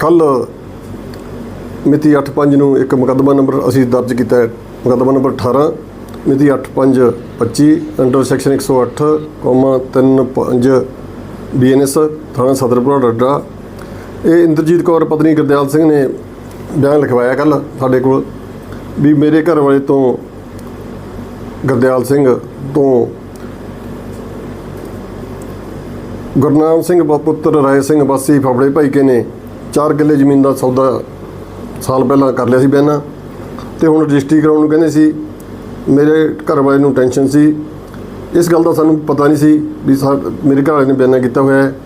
ਕੱਲ ਮਿਤੀ 8/5 ਨੂੰ ਇੱਕ ਮੁਕੱਦਮਾ ਨੰਬਰ ਅਸੀਂ ਦਰਜ ਕੀਤਾ ਹੈ। ਮੁਕੱਦਮਾ ਨੰਬਰ 18 ਮਿਤੀ 8/5/25 ਅੰਡਰ ਸੈਕਸ਼ਨ 108 ਕੋਮਾ 35 ਬੀਐਨਐਸ, ਥਾਣਾ ਸਦਰਪੁਰਾ ਡੱਡਾ। ਇਹ ਇੰਦਰਜੀਤ ਕੌਰ, ਪਤਨੀ ਗੁਰਦਿਆਲ ਸਿੰਘ ਨੇ ਬਿਆਨ ਲਿਖਵਾਇਆ ਕੱਲ ਸਾਡੇ ਕੋਲ ਵੀ ਮੇਰੇ ਘਰ ਵਾਲੇ ਤੋਂ ਗੁਰਦਿਆਲ ਸਿੰਘ ਤੋਂ ਗੁਰਨਾਮ ਸਿੰਘ ਬ- ਪੁੱਤਰ ਰਾਏ ਸਿੰਘ ਵਾਸੀ ਫਫੜੇ ਭਾਈਕੇ ਨੇ 4 ਕਿੱਲੇ ਜ਼ਮੀਨ ਦਾ ਸੌਦਾ ਸਾਲ ਪਹਿਲਾਂ ਕਰ ਲਿਆ ਸੀ ਬਿਆਨਾ ਤੇ ਹੁਣ ਰਜਿਸਟਰੀ ਕਰਾਉਣ ਨੂੰ ਕਹਿੰਦੇ ਸੀ, ਮੇਰੇ ਘਰ ਵਾਲੇ ਨੂੰ ਟੈਨਸ਼ਨ ਸੀ। ਇਸ ਗੱਲ ਦਾ ਸਾਨੂੰ ਪਤਾ ਨਹੀਂ ਸੀ ਵੀ ਸਾ- ਮੇਰੇ ਘਰ ਵਾਲੇ ਨੇ ਬਿਆਨਾ ਕੀਤਾ ਹੋਇਆ ਹੈ।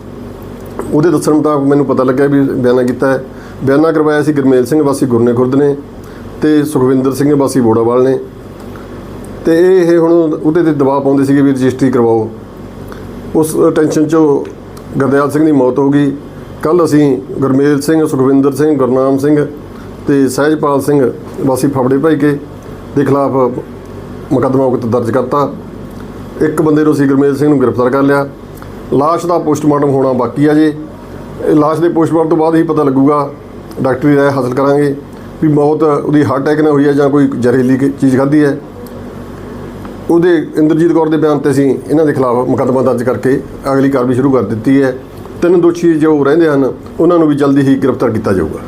ਉਹਦੇ ਦੱਸਣ ਮੁਤਾਬਕ ਮੈਨੂੰ ਪਤਾ ਲੱਗਿਆ ਵੀ ਬਿਆਨਾ ਕੀਤਾ ਹੈ। ਬਿਆਨਾ ਕਰਵਾਇਆ ਸੀ ਗੁਰਮੇਲ ਸਿੰਘ, ਵਾਸੀ ਗੁਰਨੇ ਖੁਰਦ ਨੇ ਤੇ ਸੁਖਵਿੰਦਰ ਸਿੰਘ, ਵਾਸੀ ਬੋੜਾਵਾਲ ਨੇ। ਤੇ ਇਹ ਹੁਣ ਉਹਦੇ ਤੇ ਦਬਾਅ ਪਾਉਂਦੇ ਸੀਗੇ ਵੀ ਰਜਿਸਟਰੀ ਕਰਵਾਓ। ਉਸ ਟੈਨਸ਼ਨ 'ਚੋਂ ਗੁਰਦਿਆਲ ਸਿੰਘ ਦੀ ਮੌਤ ਹੋ ਗਈ। ਕੱਲ ਅਸੀਂ ਗੁਰਮੇਲ ਸਿੰਘ, ਸੁਖਵਿੰਦਰ ਸਿੰਘ, ਗੁਰਨਾਮ ਸਿੰਘ ਤੇ ਸਹਿਜਪਾਲ ਸਿੰਘ ਵਾਸੀ ਫਫੜੇ ਭਾਈ ਕੇ ਦੇ ਖਿਲਾਫ ਮੁਕੱਦਮਾ ਉਕਤ ਦਰਜ ਕਰਤਾ। ਇੱਕ ਬੰਦੇ ਨੂੰ ਅਸੀਂ ਗੁਰਮੇਲ ਸਿੰਘ ਨੂੰ ਗ੍ਰਿਫਤਾਰ ਕਰ ਲਿਆ। ਲਾਸ਼ ਦਾ ਪੋਸਟਮਾਰਟਮ ਹੋਣਾ ਬਾਕੀ ਆ ਜੇ। ਇਹ ਲਾਸ਼ ਦੇ ਪੋਸਟਮਾਰਟਮ ਤੋਂ ਬਾਅਦ ਹੀ ਪਤਾ ਲੱਗੂਗਾ, ਡਾਕਟਰੀ ਰਾਏ ਹਾਸਲ ਕਰਾਂਗੇ ਵੀ ਮੌਤ ਉਹਦੀ ਹਾਰਟ ਅਟੈਕ ਨਾਲ ਹੋਈ ਹੈ ਜਾਂ ਕੋਈ ਜ਼ਹਿਰੀਲੀ ਚੀਜ਼ ਖਾਧੀ ਹੈ। ਉਹਦੇ ਇੰਦਰਜੀਤ ਕੌਰ ਦੇ ਬਿਆਨ ਤੇ ਅਸੀਂ ਇਹਨਾਂ ਦੇ ਖਿਲਾਫ ਮੁਕੱਦਮਾ ਦਰਜ ਕਰਕੇ ਅਗਲੀ ਕਾਰਵਾਈ ਸ਼ੁਰੂ ਕਰ ਦਿੱਤੀ ਹੈ। ਤਿੰਨ ਦੋਸ਼ੀ ਜੋ ਰਹਿੰਦੇ ਹਨ ਉਹਨਾਂ ਨੂੰ ਵੀ ਜਲਦੀ ਹੀ ਗ੍ਰਿਫਤਾਰ ਕੀਤਾ ਜਾਊਗਾ।